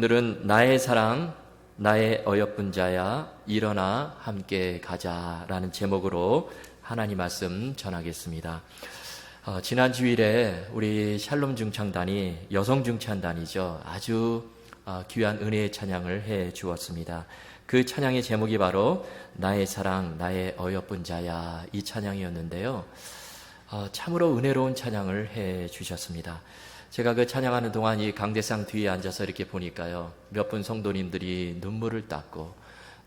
오늘은 나의 사랑, 나의 어여쁜 자야, 일어나 함께 가자 라는 제목으로 하나님 말씀 전하겠습니다. 어, 지난 주일에 우리 샬롬 중창단이 여성 중창단이죠. 아주 어, 귀한 은혜의 찬양을 해 주었습니다. 그 찬양의 제목이 바로 나의 사랑, 나의 어여쁜 자야 이 찬양이었는데요. 어, 참으로 은혜로운 찬양을 해 주셨습니다. 제가 그 찬양하는 동안 이 강대상 뒤에 앉아서 이렇게 보니까요. 몇 분 성도님들이 눈물을 닦고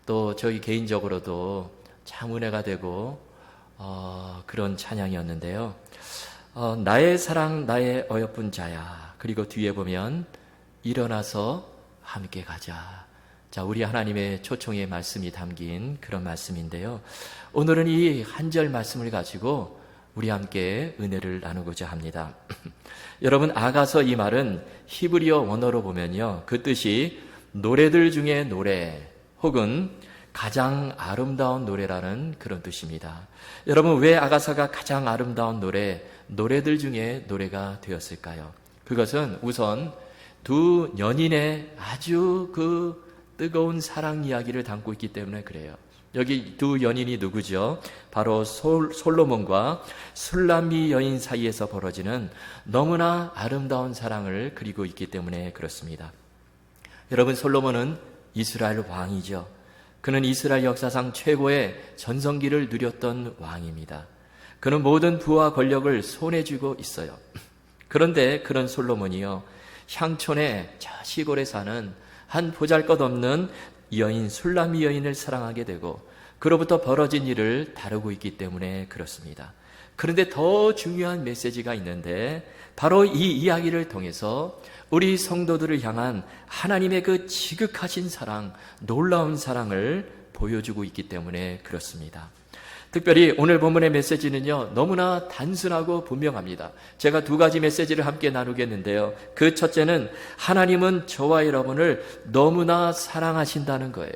또 저희 개인적으로도 참 은혜가 되고 어, 그런 찬양이었는데요. 어, 나의 사랑, 나의 어여쁜 자야. 그리고 뒤에 보면 일어나서 함께 가자. 자, 우리 하나님의 초청의 말씀이 담긴 그런 말씀인데요. 오늘은 이 한 절 말씀을 가지고 우리 함께 은혜를 나누고자 합니다. 여러분, 아가서 이 말은 히브리어 원어로 보면요. 그 뜻이 노래들 중에 노래 혹은 가장 아름다운 노래라는 그런 뜻입니다. 여러분, 왜 아가사가 가장 아름다운 노래, 노래들 중에 노래가 되었을까요? 그것은 우선 두 연인의 아주 그 뜨거운 사랑 이야기를 담고 있기 때문에 그래요. 여기 두 연인이 누구죠? 바로 솔, 솔로몬과 술람미 여인 사이에서 벌어지는 너무나 아름다운 사랑을 그리고 있기 때문에 그렇습니다. 여러분, 솔로몬은 이스라엘 왕이죠. 그는 이스라엘 역사상 최고의 전성기를 누렸던 왕입니다. 그는 모든 부와 권력을 손에 쥐고 있어요. 그런데 그런 솔로몬이요. 향촌의 저 시골에 사는 한 보잘 것 없는 여인 술라미 여인을 사랑하게 되고 그로부터 벌어진 일을 다루고 있기 때문에 그렇습니다. 그런데 더 중요한 메시지가 있는데 바로 이 이야기를 통해서 우리 성도들을 향한 하나님의 그 지극하신 사랑, 놀라운 사랑을 보여주고 있기 때문에 그렇습니다. 특별히 오늘 본문의 메시지는요, 너무나 단순하고 분명합니다. 제가 두 가지 메시지를 함께 나누겠는데요. 그 첫째는 하나님은 저와 여러분을 너무나 사랑하신다는 거예요.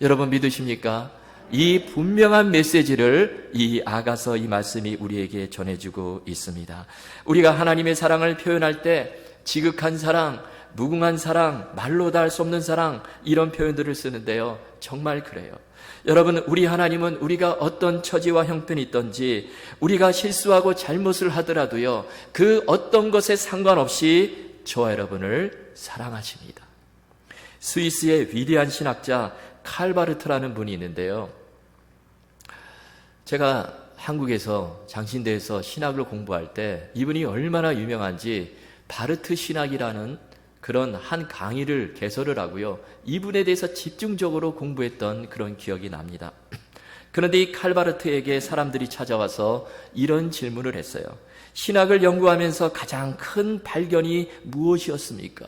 여러분 믿으십니까? 이 분명한 메시지를 이 아가서 이 말씀이 우리에게 전해주고 있습니다. 우리가 하나님의 사랑을 표현할 때 지극한 사랑, 무궁한 사랑, 말로 다 할 수 없는 사랑, 이런 표현들을 쓰는데요. 정말 그래요. 여러분, 우리 하나님은 우리가 어떤 처지와 형편이 있던지, 우리가 실수하고 잘못을 하더라도요, 그 어떤 것에 상관없이 저와 여러분을 사랑하십니다. 스위스의 위대한 신학자 칼바르트라는 분이 있는데요. 제가 한국에서 장신대에서 신학을 공부할 때 이분이 얼마나 유명한지 바르트 신학이라는 그런 한 강의를 개설을 하고요. 이분에 대해서 집중적으로 공부했던 그런 기억이 납니다. 그런데 이 칼바르트에게 사람들이 찾아와서 이런 질문을 했어요. 신학을 연구하면서 가장 큰 발견이 무엇이었습니까?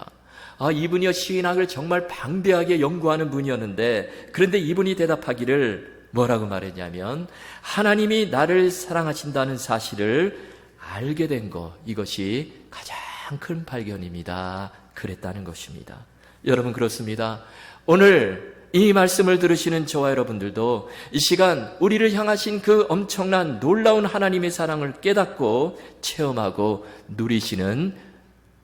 아, 이분이요, 신학을 정말 방대하게 연구하는 분이었는데, 그런데 이분이 대답하기를 뭐라고 말했냐면, 하나님이 나를 사랑하신다는 사실을 알게 된 것, 이것이 가장 큰 발견입니다. 그랬다는 것입니다. 여러분 그렇습니다. 오늘 이 말씀을 들으시는 저와 여러분들도 이 시간 우리를 향하신 그 엄청난 놀라운 하나님의 사랑을 깨닫고 체험하고 누리시는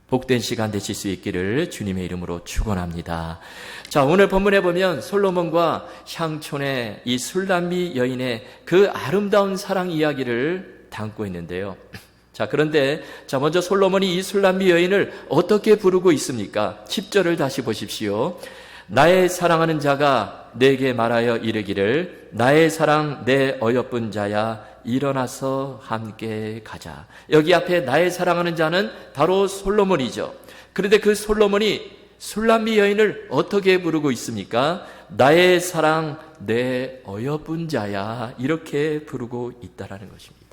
복된 시간 되실 수 있기를 주님의 이름으로 축원합니다. 자, 오늘 본문에 보면 솔로몬과 향촌의 이 술람미 여인의 그 아름다운 사랑 이야기를 담고 있는데요. 자, 그런데, 자, 먼저 솔로몬이 이 술람미 여인을 어떻게 부르고 있습니까? 10절을 다시 보십시오. 나의 사랑하는 자가 내게 말하여 이르기를, 나의 사랑, 내 어여쁜 자야, 일어나서 함께 가자. 여기 앞에 나의 사랑하는 자는 바로 솔로몬이죠. 그런데 그 솔로몬이 술람미 여인을 어떻게 부르고 있습니까? 나의 사랑, 내 어여쁜 자야. 이렇게 부르고 있다라는 것입니다.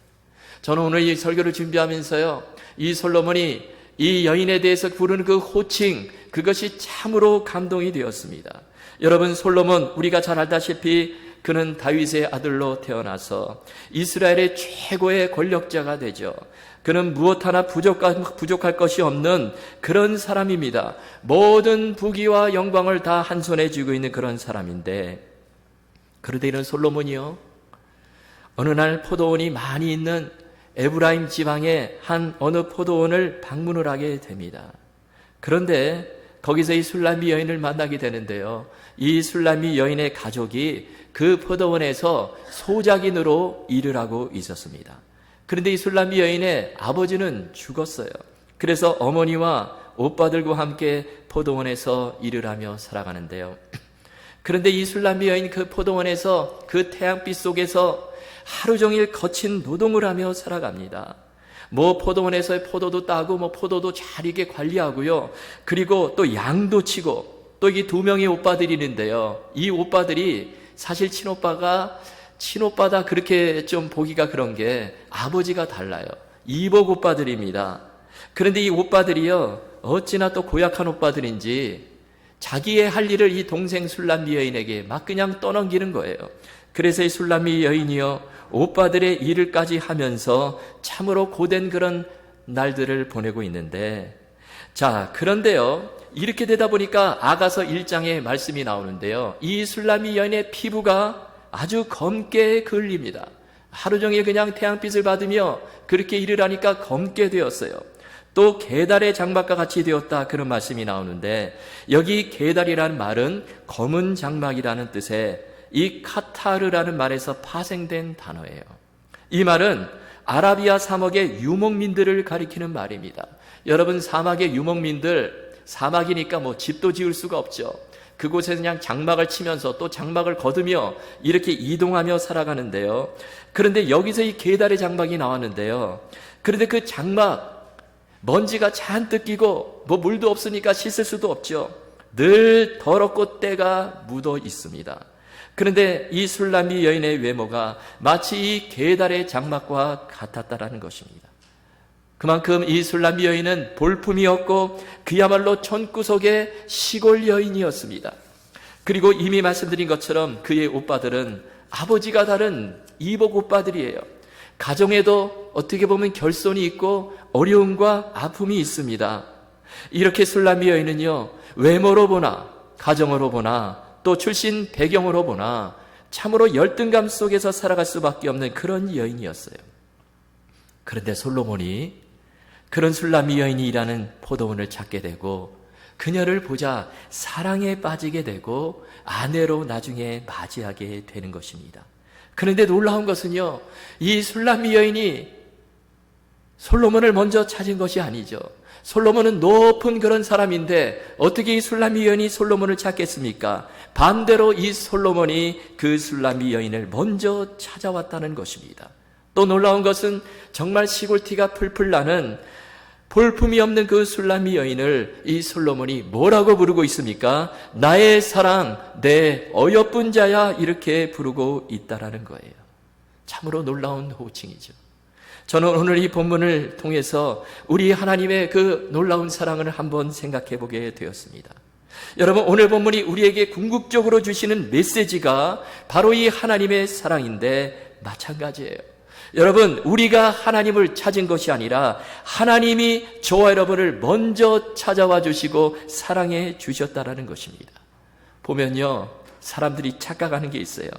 저는 오늘 이 설교를 준비하면서요, 이 솔로몬이 이 여인에 대해서 부르는 그 호칭, 그것이 참으로 감동이 되었습니다. 여러분, 솔로몬, 우리가 잘 알다시피 그는 다윗의 아들로 태어나서 이스라엘의 최고의 권력자가 되죠. 그는 무엇 하나 부족할, 것이 없는 그런 사람입니다. 모든 부귀와 영광을 다 한 손에 쥐고 있는 그런 사람인데, 그런데 이런 솔로몬이요, 어느 날 포도원이 많이 있는 에브라임 지방의 한 어느 포도원을 방문을 하게 됩니다. 그런데 거기서 이 술람미 여인을 만나게 되는데요. 이 술람미 여인의 가족이 그 포도원에서 소작인으로 일을 하고 있었습니다. 그런데 이 술람미 여인의 아버지는 죽었어요. 그래서 어머니와 오빠들과 함께 포도원에서 일을 하며 살아가는데요. 그런데 이 술람미 여인 그 포도원에서 그 태양빛 속에서 하루 종일 거친 노동을 하며 살아갑니다. 뭐 포도원에서 포도도 따고 뭐 포도도 잘 이게 관리하고요. 그리고 또 양도 치고 또 이 두 명의 오빠들이 있는데요. 이 오빠들이 사실 친오빠가 친오빠다 그렇게 좀 보기가 그런 게 아버지가 달라요. 이복 오빠들입니다. 그런데 이 오빠들이요. 어찌나 또 고약한 오빠들인지 자기의 할 일을 이 동생 술람미 여인에게 막 그냥 떠넘기는 거예요. 그래서 이 술람미 여인이요. 오빠들의 일을까지 하면서 참으로 고된 그런 날들을 보내고 있는데 자, 그런데요. 이렇게 되다 보니까 아가서 1장에 말씀이 나오는데요. 이 술람이 여인의 피부가 아주 검게 걸립니다. 하루 종일 그냥 태양빛을 받으며 그렇게 일을 하니까 검게 되었어요. 또 개달의 장막과 같이 되었다 그런 말씀이 나오는데 여기 개달이라는 말은 검은 장막이라는 뜻의 이 카타르라는 말에서 파생된 단어예요. 이 말은 아라비아 사막의 유목민들을 가리키는 말입니다. 여러분 사막의 유목민들 사막이니까 뭐 집도 지을 수가 없죠. 그곳에 그냥 장막을 치면서 또 장막을 거두며 이렇게 이동하며 살아가는데요. 그런데 여기서 이 계달의 장막이 나왔는데요. 그런데 그 장막 먼지가 잔뜩 끼고 뭐 물도 없으니까 씻을 수도 없죠. 늘 더럽고 때가 묻어 있습니다. 그런데 이 술람이 여인의 외모가 마치 이 계달의 장막과 같았다라는 것입니다. 그만큼 이 술람미 여인은 볼품이었고 그야말로 천구석의 시골 여인이었습니다. 그리고 이미 말씀드린 것처럼 그의 오빠들은 아버지가 다른 이복 오빠들이에요. 가정에도 어떻게 보면 결손이 있고 어려움과 아픔이 있습니다. 이렇게 술람미 여인은요, 외모로 보나, 가정으로 보나, 또 출신 배경으로 보나, 참으로 열등감 속에서 살아갈 수밖에 없는 그런 여인이었어요. 그런데 솔로몬이 그런 술람미 여인이 일하는 포도원을 찾게 되고 그녀를 보자 사랑에 빠지게 되고 아내로 나중에 맞이하게 되는 것입니다. 그런데 놀라운 것은요, 이 술람미 여인이 솔로몬을 먼저 찾은 것이 아니죠. 솔로몬은 높은 그런 사람인데 어떻게 이 술람미 여인이 솔로몬을 찾겠습니까? 반대로 이 솔로몬이 그 술람미 여인을 먼저 찾아왔다는 것입니다. 또 놀라운 것은 정말 시골티가 풀풀 나는 볼품이 없는 그 술람미 여인을 이 솔로몬이 뭐라고 부르고 있습니까? 나의 사랑, 내 어여쁜 자야 이렇게 부르고 있다라는 거예요. 참으로 놀라운 호칭이죠. 저는 오늘 이 본문을 통해서 우리 하나님의 그 놀라운 사랑을 한번 생각해 보게 되었습니다. 여러분, 오늘 본문이 우리에게 궁극적으로 주시는 메시지가 바로 이 하나님의 사랑인데 마찬가지예요. 여러분, 우리가 하나님을 찾은 것이 아니라 하나님이 저와 여러분을 먼저 찾아와 주시고 사랑해 주셨다라는 것입니다. 보면요, 사람들이 착각하는 게 있어요.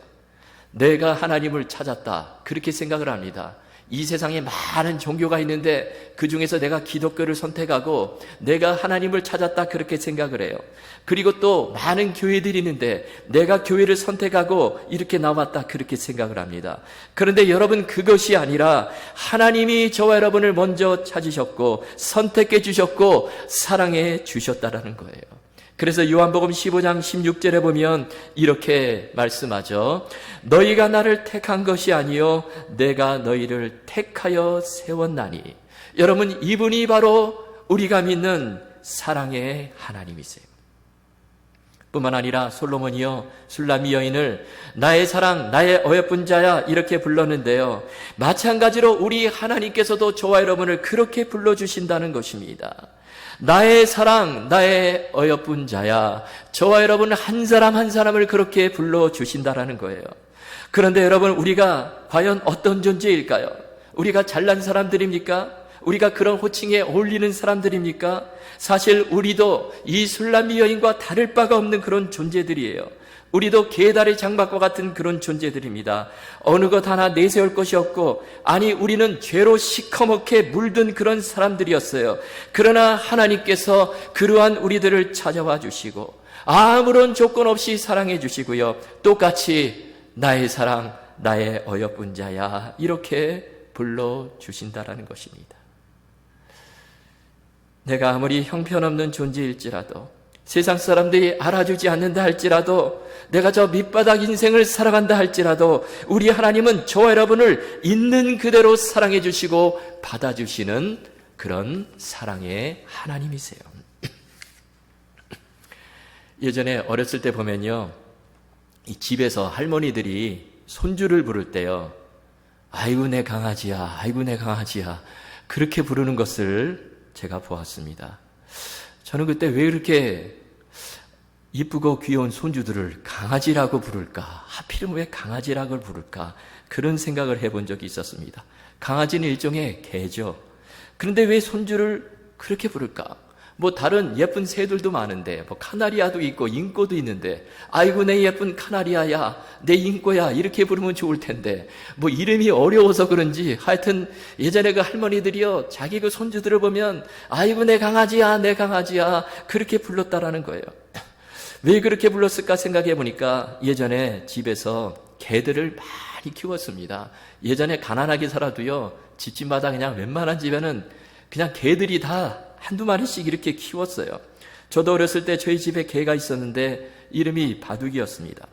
내가 하나님을 찾았다. 그렇게 생각을 합니다. 이 세상에 많은 종교가 있는데 그 중에서 내가 기독교를 선택하고 내가 하나님을 찾았다 그렇게 생각을 해요. 그리고 또 많은 교회들이 있는데 내가 교회를 선택하고 이렇게 나왔다 그렇게 생각을 합니다. 그런데 여러분 그것이 아니라 하나님이 저와 여러분을 먼저 찾으셨고 선택해 주셨고 사랑해 주셨다라는 거예요. 그래서 요한복음 15장 16절에 보면 이렇게 말씀하죠. 너희가 나를 택한 것이 아니요 내가 너희를 택하여 세웠나니. 여러분 이분이 바로 우리가 믿는 사랑의 하나님이세요. 뿐만 아니라 솔로몬이요 술라미 여인을 나의 사랑 나의 어여쁜 자야 이렇게 불렀는데요 마찬가지로 우리 하나님께서도 저와 여러분을 그렇게 불러 주신다는 것입니다 나의 사랑, 나의 어여쁜 자야. 저와 여러분 한 사람 한 사람을 그렇게 불러 주신다라는 거예요. 그런데 여러분 우리가 과연 어떤 존재일까요? 우리가 잘난 사람들입니까? 우리가 그런 호칭에 어울리는 사람들입니까? 사실 우리도 이 술람미 여인과 다를 바가 없는 그런 존재들이에요. 우리도 계달의 장막과 같은 그런 존재들입니다. 어느 것 하나 내세울 것이 없고, 아니, 우리는 죄로 시커멓게 물든 그런 사람들이었어요. 그러나 하나님께서 그러한 우리들을 찾아와 주시고, 아무런 조건 없이 사랑해 주시고요. 똑같이 나의 사랑, 나의 어여쁜 자야. 이렇게 불러주신다라는 것입니다. 내가 아무리 형편없는 존재일지라도 세상 사람들이 알아주지 않는다 할지라도 내가 저 밑바닥 인생을 살아간다 할지라도 우리 하나님은 저와 여러분을 있는 그대로 사랑해 주시고 받아주시는 그런 사랑의 하나님이세요. 예전에 어렸을 때 보면요. 이 집에서 할머니들이 손주를 부를 때요. 아이고 내 강아지야, 아이고 내 강아지야. 그렇게 부르는 것을 제가 보았습니다. 저는 그때 왜 이렇게 이쁘고 귀여운 손주들을 강아지라고 부를까? 하필이면 왜 강아지라고 부를까? 그런 생각을 해본 적이 있었습니다. 강아지는 일종의 개죠. 그런데 왜 손주를 그렇게 부를까? 뭐 다른 예쁜 새들도 많은데 뭐 카나리아도 있고 인꼬도 있는데 아이고 내 예쁜 카나리아야 내 인꼬야 이렇게 부르면 좋을 텐데 뭐 이름이 어려워서 그런지 하여튼 예전에 그 할머니들이요 자기 그 손주들을 보면 아이고 내 강아지야 내 강아지야 그렇게 불렀다라는 거예요. 왜 그렇게 불렀을까 생각해 보니까 예전에 집에서 개들을 많이 키웠습니다. 예전에 가난하게 살아도요 집집마다 그냥 웬만한 집에는 그냥 개들이 다 한두 마리씩 이렇게 키웠어요. 저도 어렸을 때 저희 집에 개가 있었는데 이름이 바둑이었습니다.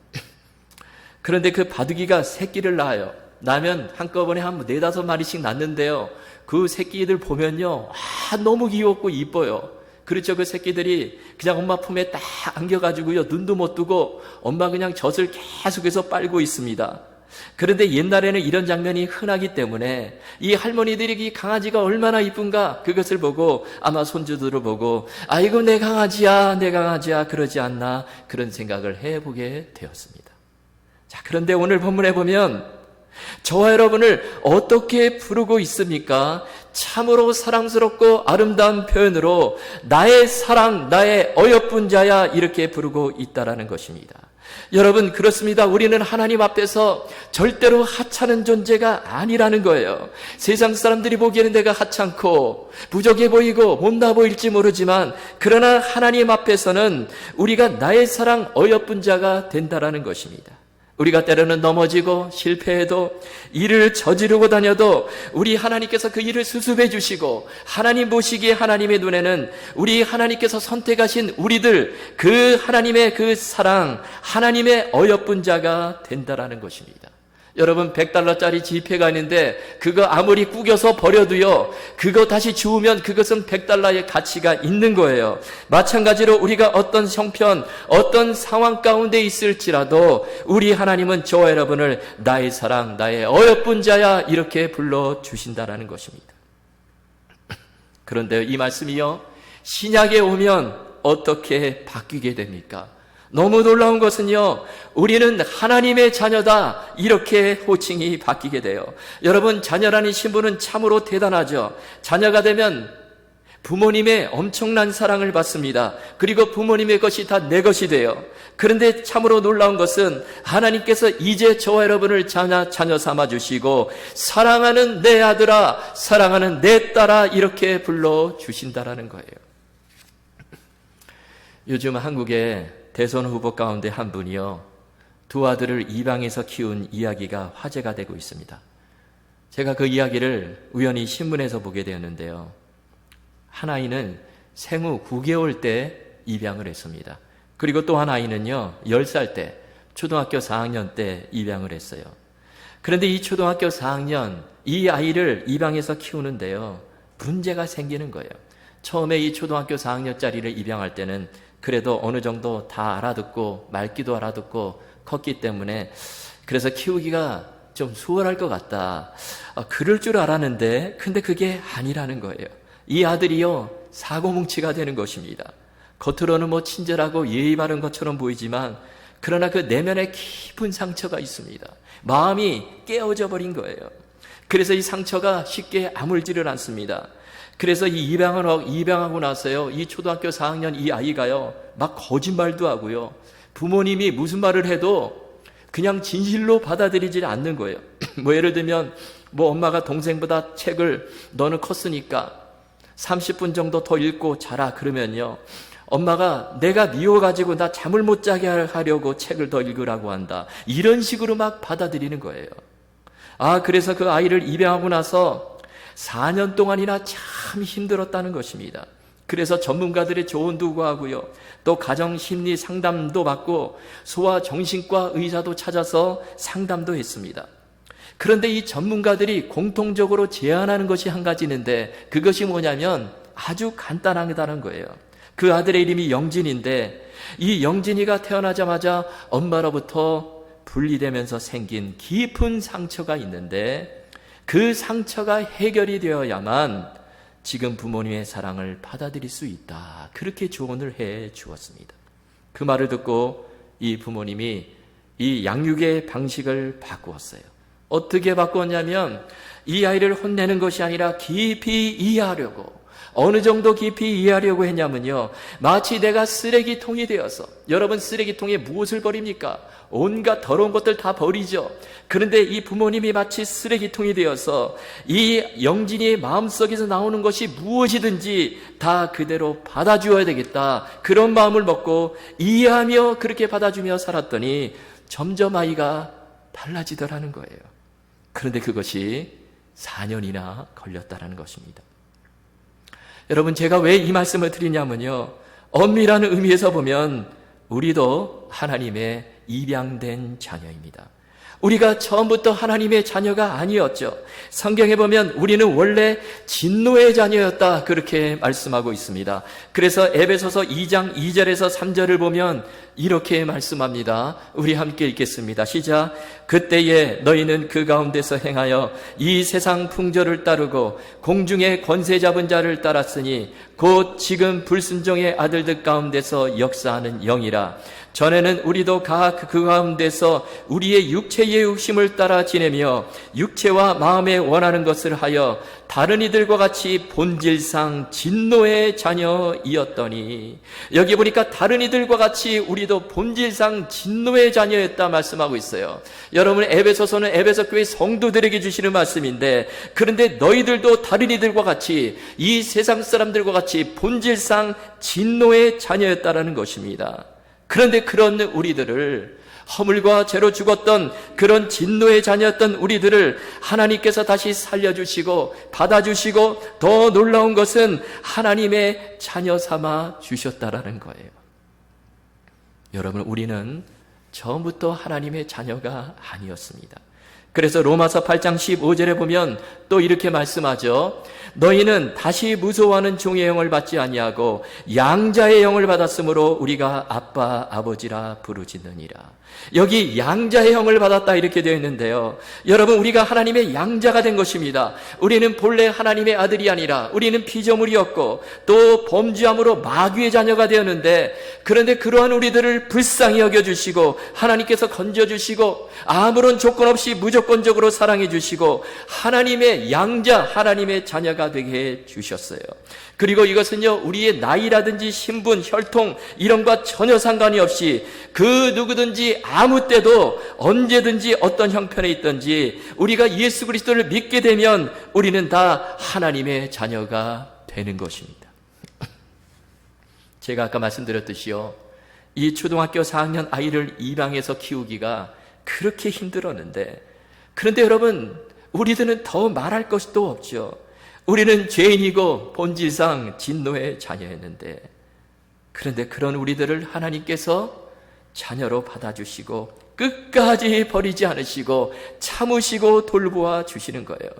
그런데 그 바둑이가 새끼를 낳아요. 나면 한꺼번에 한 네다섯 마리씩 낳는데요. 그 새끼들 보면요. 아, 너무 귀엽고 이뻐요. 그렇죠. 그 새끼들이 그냥 엄마 품에 딱 안겨가지고요. 눈도 못 뜨고 엄마 그냥 젖을 계속해서 빨고 있습니다. 그런데 옛날에는 이런 장면이 흔하기 때문에 이 할머니들이 이 강아지가 얼마나 이쁜가 그것을 보고 아마 손주들을 보고 아이고 내 강아지야 내 강아지야 그러지 않나 그런 생각을 해보게 되었습니다. 자 그런데 오늘 본문에 보면 저와 여러분을 어떻게 부르고 있습니까? 참으로 사랑스럽고 아름다운 표현으로 나의 사랑, 나의 어여쁜 자야 이렇게 부르고 있다라는 것입니다. 여러분 그렇습니다. 우리는 하나님 앞에서 절대로 하찮은 존재가 아니라는 거예요. 세상 사람들이 보기에는 내가 하찮고 부족해 보이고 못나 보일지 모르지만 그러나 하나님 앞에서는 우리가 나의 사랑 어여쁜 자가 된다라는 것입니다. 우리가 때로는 넘어지고 실패해도 일을 저지르고 다녀도 우리 하나님께서 그 일을 수습해 주시고 하나님 보시기에 하나님의 눈에는 우리 하나님께서 선택하신 우리들 그 하나님의 그 사랑 하나님의 어여쁜 자가 된다라는 것입니다. 여러분 100달러짜리 지폐가 있는데 그거 아무리 구겨서 버려도요. 그거 다시 주우면 그것은 100달러의 가치가 있는 거예요. 마찬가지로 우리가 어떤 형편, 어떤 상황 가운데 있을지라도 우리 하나님은 저와 여러분을 나의 사랑, 나의 어여쁜 자야 이렇게 불러 주신다라는 것입니다. 그런데 이 말씀이요. 신약에 오면 어떻게 바뀌게 됩니까? 너무 놀라운 것은요, 우리는 하나님의 자녀다. 이렇게 호칭이 바뀌게 돼요. 여러분, 자녀라는 신분은 참으로 대단하죠. 자녀가 되면 부모님의 엄청난 사랑을 받습니다. 그리고 부모님의 것이 다 내 것이 돼요. 그런데 참으로 놀라운 것은 하나님께서 이제 저와 여러분을 자녀, 자녀 삼아 주시고, 사랑하는 내 아들아, 사랑하는 내 딸아, 이렇게 불러 주신다라는 거예요. 요즘 한국에 대선 후보 가운데 한 분이요. 두 아들을 이방에서 키운 이야기가 화제가 되고 있습니다. 제가 그 이야기를 우연히 신문에서 보게 되었는데요. 한 아이는 생후 9개월 때 입양을 했습니다. 그리고 또 한 아이는요, 10살 때, 초등학교 4학년 때 입양을 했어요. 그런데 이 초등학교 4학년, 이 아이를 입양해서 키우는데요, 문제가 생기는 거예요. 처음에 이 초등학교 4학년짜리를 입양할 때는 그래도 어느 정도 다 알아듣고 말귀도 알아듣고 컸기 때문에 그래서 키우기가 좀 수월할 것 같다. 어, 그럴 줄 알았는데 근데 그게 아니라는 거예요. 이 아들이요 사고뭉치가 되는 것입니다. 겉으로는 뭐 친절하고 예의 바른 것처럼 보이지만 그러나 그 내면에 깊은 상처가 있습니다. 마음이 깨어져 버린 거예요. 그래서 이 상처가 쉽게 아물지를 않습니다. 그래서 이 입양을 하고, 입양하고 나서요, 이 초등학교 4학년 이 아이가요, 막 거짓말도 하고요, 부모님이 무슨 말을 해도 그냥 진실로 받아들이지 않는 거예요. 뭐 예를 들면 뭐 엄마가 동생보다 책을 너는 컸으니까 30분 정도 더 읽고 자라 그러면요. 엄마가 내가 미워 가지고 나 잠을 못 자게 하려고 책을 더 읽으라고 한다. 이런 식으로 막 받아들이는 거예요. 아, 그래서 그 아이를 입양하고 나서 4년 동안이나 참 힘들었다는 것입니다. 그래서 전문가들의 조언도 구하고요. 또 가정 심리 상담도 받고 소아 정신과 의사도 찾아서 상담도 했습니다. 그런데 이 전문가들이 공통적으로 제안하는 것이 한 가지 있는데 그것이 뭐냐면 아주 간단하다는 거예요. 그 아들의 이름이 영진인데 이 영진이가 태어나자마자 엄마로부터 분리되면서 생긴 깊은 상처가 있는데 그 상처가 해결이 되어야만 지금 부모님의 사랑을 받아들일 수 있다. 그렇게 조언을 해 주었습니다. 그 말을 듣고 이 부모님이 이 양육의 방식을 바꾸었어요. 어떻게 바꾸었냐면 이 아이를 혼내는 것이 아니라 깊이 이해하려고 어느 정도 깊이 이해하려고 했냐면요. 마치 내가 쓰레기통이 되어서 여러분 쓰레기통에 무엇을 버립니까? 온갖 더러운 것들 다 버리죠. 그런데 이 부모님이 마치 쓰레기통이 되어서 이 영진이의 마음속에서 나오는 것이 무엇이든지 다 그대로 받아주어야 되겠다. 그런 마음을 먹고 이해하며 그렇게 받아주며 살았더니 점점 아이가 달라지더라는 거예요. 그런데 그것이 4년이나 걸렸다라는 것입니다. 여러분 제가 왜 이 말씀을 드리냐면요. 엄밀한 의미에서 보면 우리도 하나님의 입양된 자녀입니다. 우리가 처음부터 하나님의 자녀가 아니었죠. 성경에 보면 우리는 원래 진노의 자녀였다. 그렇게 말씀하고 있습니다. 그래서 에베소서 2장 2절에서 3절을 보면 이렇게 말씀합니다. 우리 함께 읽겠습니다. 시작. 그때에 너희는 그 가운데서 행하여 이 세상 풍조를 따르고 공중의 권세 잡은 자를 따랐으니 곧 지금 불순종의 아들들 가운데서 역사하는 영이라. 전에는 우리도 각 그 가운데서 우리의 육체의 욕심을 따라 지내며 육체와 마음에 원하는 것을 하여 다른 이들과 같이 본질상 진노의 자녀이었더니 여기 보니까 다른 이들과 같이 우리도 본질상 진노의 자녀였다 말씀하고 있어요. 여러분 에베소서는 에베소 교회 성도들에게 주시는 말씀인데 그런데 너희들도 다른 이들과 같이 이 세상 사람들과 같이 본질상 진노의 자녀였다라는 것입니다. 그런데 그런 우리들을 허물과 죄로 죽었던 그런 진노의 자녀였던 우리들을 하나님께서 다시 살려주시고 받아주시고 더 놀라운 것은 하나님의 자녀 삼아 주셨다라는 거예요. 여러분, 우리는 처음부터 하나님의 자녀가 아니었습니다. 그래서 로마서 8장 15절에 보면 또 이렇게 말씀하죠. 너희는 다시 무서워하는 종의 영을 받지 아니하고 양자의 영을 받았으므로 우리가 아빠 아버지라 부르짖느니라. 여기 양자의 영을 받았다 이렇게 되어 있는데요. 여러분 우리가 하나님의 양자가 된 것입니다. 우리는 본래 하나님의 아들이 아니라 우리는 피조물이었고 또 범죄함으로 마귀의 자녀가 되었는데 그런데 그러한 우리들을 불쌍히 여겨 주시고 하나님께서 건져 주시고 아무런 조건 없이 무조건적으로 사랑해 주시고 하나님의 양자 하나님의 자녀가 되게 해 주셨어요. 그리고 이것은요, 우리의 나이라든지 신분, 혈통, 이런과 전혀 상관이 없이 그 누구든지 아무 때도 언제든지 어떤 형편에 있든지 우리가 예수 그리스도를 믿게 되면 우리는 다 하나님의 자녀가 되는 것입니다. 제가 아까 말씀드렸듯이요, 이 초등학교 4학년 아이를 입양해서 키우기가 그렇게 힘들었는데, 그런데 여러분, 우리들은 더 말할 또 없죠. 우리는 죄인이고 본질상 진노의 자녀였는데 그런데 그런 우리들을 하나님께서 자녀로 받아주시고 끝까지 버리지 않으시고 참으시고 돌보아 주시는 거예요.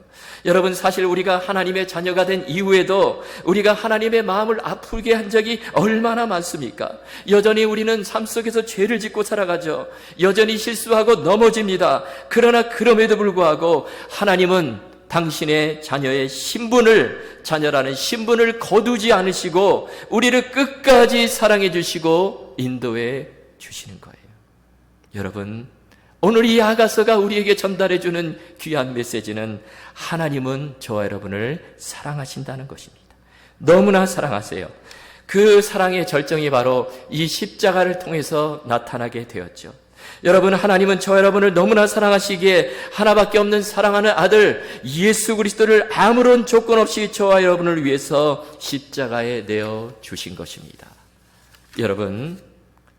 여러분 사실 우리가 하나님의 자녀가 된 이후에도 우리가 하나님의 마음을 아프게 한 적이 얼마나 많습니까? 여전히 우리는 삶 속에서 죄를 짓고 살아가죠. 여전히 실수하고 넘어집니다. 그러나 그럼에도 불구하고 하나님은 당신의 자녀의 신분을, 자녀라는 신분을 거두지 않으시고, 우리를 끝까지 사랑해 주시고, 인도해 주시는 거예요. 여러분, 오늘 이 아가서가 우리에게 전달해 주는 귀한 메시지는 하나님은 저와 여러분을 사랑하신다는 것입니다. 너무나 사랑하세요. 그 사랑의 절정이 바로 이 십자가를 통해서 나타나게 되었죠. 여러분, 하나님은 저 여러분을 너무나 사랑하시기에 하나밖에 없는 사랑하는 아들 예수 그리스도를 아무런 조건 없이 저와 여러분을 위해서 십자가에 내어 주신 것입니다. 여러분,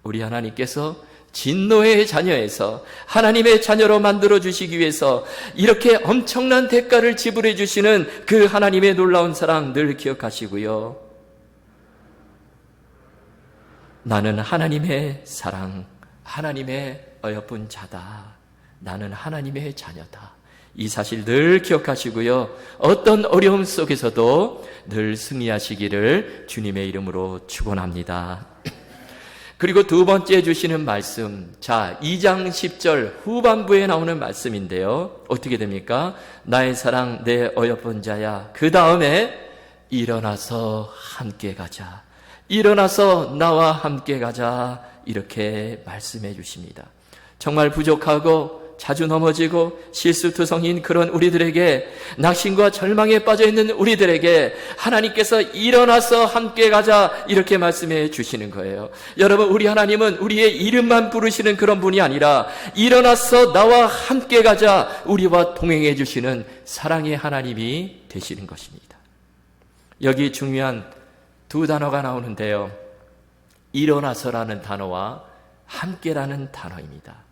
우리 하나님께서 진노의 자녀에서 하나님의 자녀로 만들어 주시기 위해서 이렇게 엄청난 대가를 지불해 주시는 그 하나님의 놀라운 사랑 늘 기억하시고요. 나는 하나님의 사랑, 하나님의 어여쁜 자다. 나는 하나님의 자녀다. 이 사실 늘 기억하시고요. 어떤 어려움 속에서도 늘 승리하시기를 주님의 이름으로 축원합니다. 그리고 두 번째 주시는 말씀. 자, 2장 10절 후반부에 나오는 말씀인데요. 어떻게 됩니까? 나의 사랑, 내 어여쁜 자야. 그 다음에 일어나서 함께 가자. 일어나서 나와 함께 가자. 이렇게 말씀해 주십니다. 정말 부족하고 자주 넘어지고 실수투성인 그런 우리들에게 낙심과 절망에 빠져 있는 우리들에게 하나님께서 일어나서 함께 가자 이렇게 말씀해 주시는 거예요. 여러분 우리 하나님은 우리의 이름만 부르시는 그런 분이 아니라 일어나서 나와 함께 가자 우리와 동행해 주시는 사랑의 하나님이 되시는 것입니다. 여기 중요한 두 단어가 나오는데요. 일어나서라는 단어와 함께라는 단어입니다.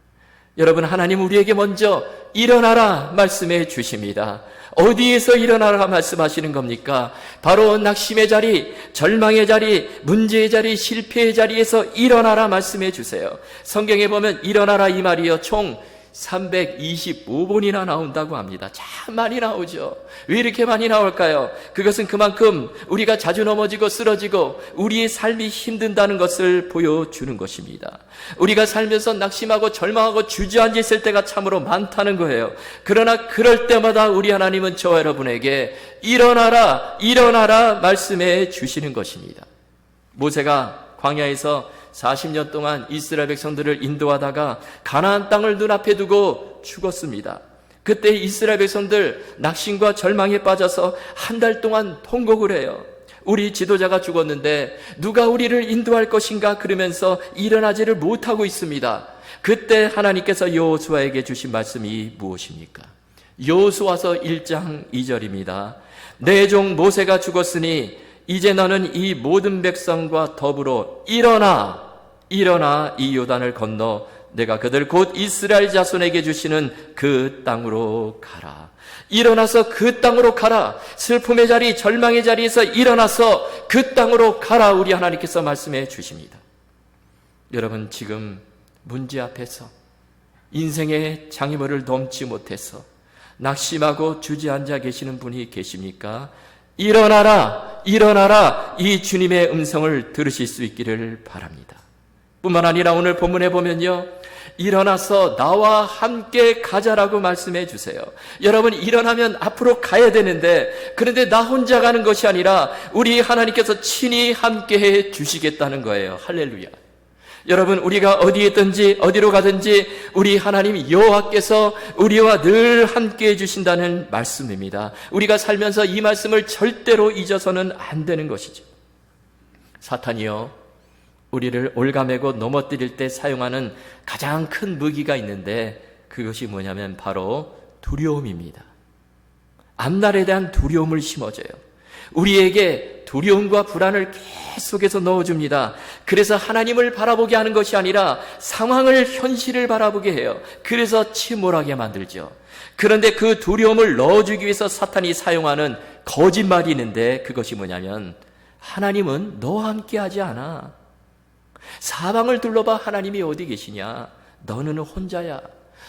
여러분, 하나님 우리에게 먼저 일어나라 말씀해 주십니다. 어디에서 일어나라 말씀하시는 겁니까? 바로 낙심의 자리, 절망의 자리, 문제의 자리, 실패의 자리에서 일어나라 말씀해 주세요. 성경에 보면 일어나라 이 말이요. 총 325번이나 나온다고 합니다. 참 많이 나오죠. 왜 이렇게 많이 나올까요? 그것은 그만큼 우리가 자주 넘어지고 쓰러지고 우리의 삶이 힘든다는 것을 보여주는 것입니다. 우리가 살면서 낙심하고 절망하고 주저앉아 있을 때가 참으로 많다는 거예요. 그러나 그럴 때마다 우리 하나님은 저와 여러분에게 일어나라, 일어나라 말씀해 주시는 것입니다. 모세가 광야에서 40년 동안 이스라엘 백성들을 인도하다가 가나안 땅을 눈앞에 두고 죽었습니다. 그때 이스라엘 백성들 낙심과 절망에 빠져서 한 달 동안 통곡을 해요. 우리 지도자가 죽었는데 누가 우리를 인도할 것인가 그러면서 일어나지를 못하고 있습니다. 그때 하나님께서 여호수아에게 주신 말씀이 무엇입니까? 여호수아서 1장 2절입니다. 내 종 모세가 죽었으니 이제 너는 이 모든 백성과 더불어 일어나 일어나 이 요단을 건너 내가 그들 곧 이스라엘 자손에게 주시는 그 땅으로 가라. 일어나서 그 땅으로 가라. 슬픔의 자리, 절망의 자리에서 일어나서 그 땅으로 가라. 우리 하나님께서 말씀해 주십니다. 여러분, 지금 문제 앞에서 인생의 장애물을 넘지 못해서 낙심하고 주지앉아 계시는 분이 계십니까? 일어나라, 일어나라, 이 주님의 음성을 들으실 수 있기를 바랍니다. 뿐만 아니라 오늘 본문에 보면요. 일어나서 나와 함께 가자라고 말씀해 주세요. 여러분, 일어나면 앞으로 가야 되는데, 그런데 나 혼자 가는 것이 아니라 우리 하나님께서 친히 함께 해 주시겠다는 거예요. 할렐루야. 여러분, 우리가 어디에 있든지, 어디로 가든지, 우리 하나님 여호와께서 우리와 늘 함께 해 주신다는 말씀입니다. 우리가 살면서 이 말씀을 절대로 잊어서는 안 되는 것이죠. 사탄이요. 우리를 올가매고 넘어뜨릴 때 사용하는 가장 큰 무기가 있는데 그것이 뭐냐면 바로 두려움입니다. 앞날에 대한 두려움을 심어줘요. 우리에게 두려움과 불안을 계속해서 넣어줍니다. 그래서 하나님을 바라보게 하는 것이 아니라 상황을, 현실을 바라보게 해요. 그래서 침몰하게 만들죠. 그런데 그 두려움을 넣어주기 위해서 사탄이 사용하는 거짓말이 있는데 그것이 뭐냐면 하나님은 너와 함께 하지 않아. 사방을 둘러봐 하나님이 어디 계시냐? 너는 혼자야.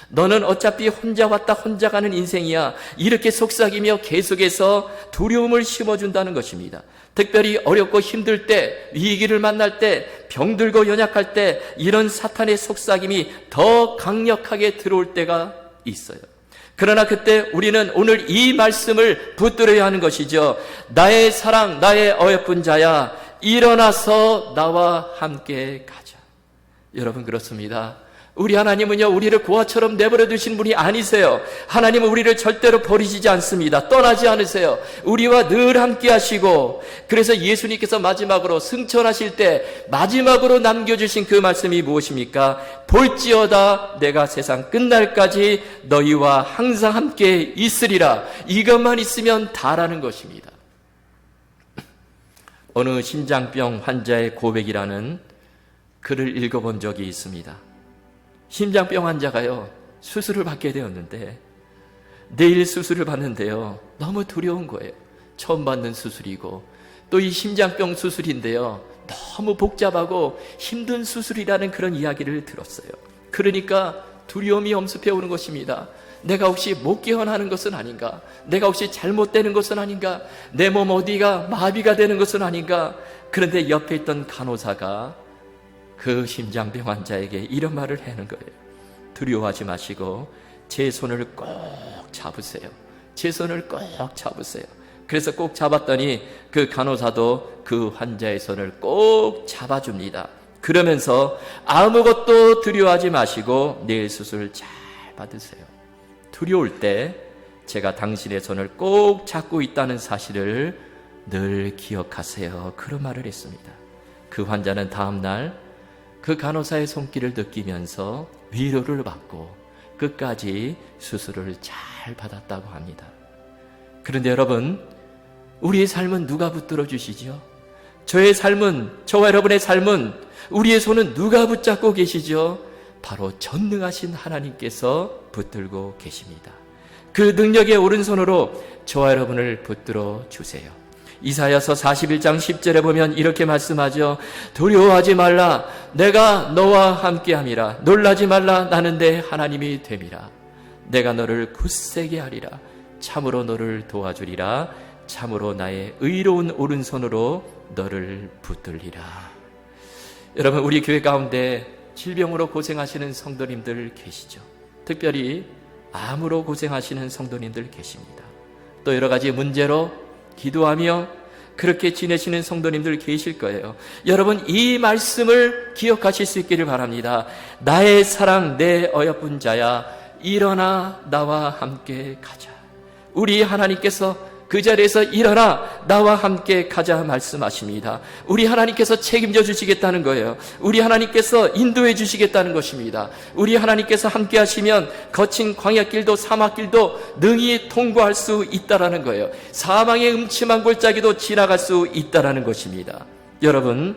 너는 어차피 혼자 왔다 혼자 가는 인생이야. 이렇게 속삭이며 계속해서 두려움을 심어준다는 것입니다. 특별히 어렵고 힘들 때, 위기를 만날 때, 병들고 연약할 때, 이런 사탄의 속삭임이 더 강력하게 들어올 때가 있어요. 그러나 그때 우리는 오늘 이 말씀을 붙들어야 하는 것이죠. 나의 사랑, 나의 어여쁜 자야. 일어나서 나와 함께 가자. 여러분 그렇습니다. 우리 하나님은요, 우리를 고아처럼 내버려 두신 분이 아니세요. 하나님은 우리를 절대로 버리시지 않습니다. 떠나지 않으세요. 우리와 늘 함께 하시고, 그래서 예수님께서 마지막으로 승천하실 때, 마지막으로 남겨주신 그 말씀이 무엇입니까? 볼지어다 내가 세상 끝날까지 너희와 항상 함께 있으리라. 이것만 있으면 다라는 것입니다. 어느 심장병 환자의 고백이라는 글을 읽어본 적이 있습니다. 심장병 환자가요, 수술을 받게 되었는데, 내일 수술을 받는데요, 너무 두려운 거예요. 처음 받는 수술이고, 또 이 심장병 수술인데요, 너무 복잡하고 힘든 수술이라는 그런 이야기를 들었어요. 그러니까 두려움이 엄습해 오는 것입니다. 내가 혹시 못 깨어나는 것은 아닌가? 내가 혹시 잘못되는 것은 아닌가? 내 몸 어디가 마비가 되는 것은 아닌가? 그런데 옆에 있던 간호사가 그 심장병 환자에게 이런 말을 하는 거예요. 두려워하지 마시고 제 손을 꼭 잡으세요. 제 손을 꼭 잡으세요. 그래서 꼭 잡았더니 그 간호사도 그 환자의 손을 꼭 잡아줍니다. 그러면서 아무것도 두려워하지 마시고 내일 수술 잘 받으세요. 두려울 때 제가 당신의 손을 꼭 잡고 있다는 사실을 늘 기억하세요. 그런 말을 했습니다. 그 환자는 다음날 그 간호사의 손길을 느끼면서 위로를 받고 끝까지 수술을 잘 받았다고 합니다. 그런데 여러분, 우리의 삶은 누가 붙들어 주시죠? 저의 삶은, 저와 여러분의 삶은, 우리의 손은 누가 붙잡고 계시죠? 바로 전능하신 하나님께서 붙들고 계십니다. 그 능력의 오른손으로 저와 여러분을 붙들어 주세요. 이사야서 41장 10절에 보면 이렇게 말씀하죠. 두려워하지 말라. 내가 너와 함께함이라. 놀라지 말라. 나는 내 하나님이 됨이라. 내가 너를 굳세게 하리라. 참으로 너를 도와주리라. 참으로 나의 의로운 오른손으로 너를 붙들리라. 여러분, 우리 교회 가운데 질병으로 고생하시는 성도님들 계시죠? 특별히 암으로 고생하시는 성도님들 계십니다. 또 여러 가지 문제로 기도하며 그렇게 지내시는 성도님들 계실 거예요. 여러분, 이 말씀을 기억하실 수 있기를 바랍니다. 나의 사랑, 내 어여쁜 자야, 일어나 나와 함께 가자. 우리 하나님께서 그 자리에서 일어나 나와 함께 가자 말씀하십니다. 우리 하나님께서 책임져 주시겠다는 거예요. 우리 하나님께서 인도해 주시겠다는 것입니다. 우리 하나님께서 함께 하시면 거친 광야길도 사막길도 능히 통과할 수 있다라는 거예요. 사망의 음침한 골짜기도 지나갈 수 있다라는 것입니다. 여러분,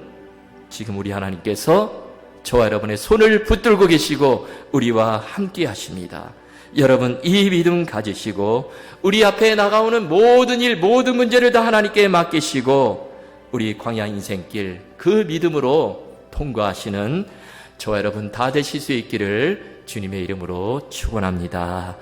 지금 우리 하나님께서 저와 여러분의 손을 붙들고 계시고 우리와 함께 하십니다. 여러분 이 믿음 가지시고 우리 앞에 나가오는 모든 일 모든 문제를 다 하나님께 맡기시고 우리 광야 인생길 그 믿음으로 통과하시는 저와 여러분 다 되실 수 있기를 주님의 이름으로 축원합니다.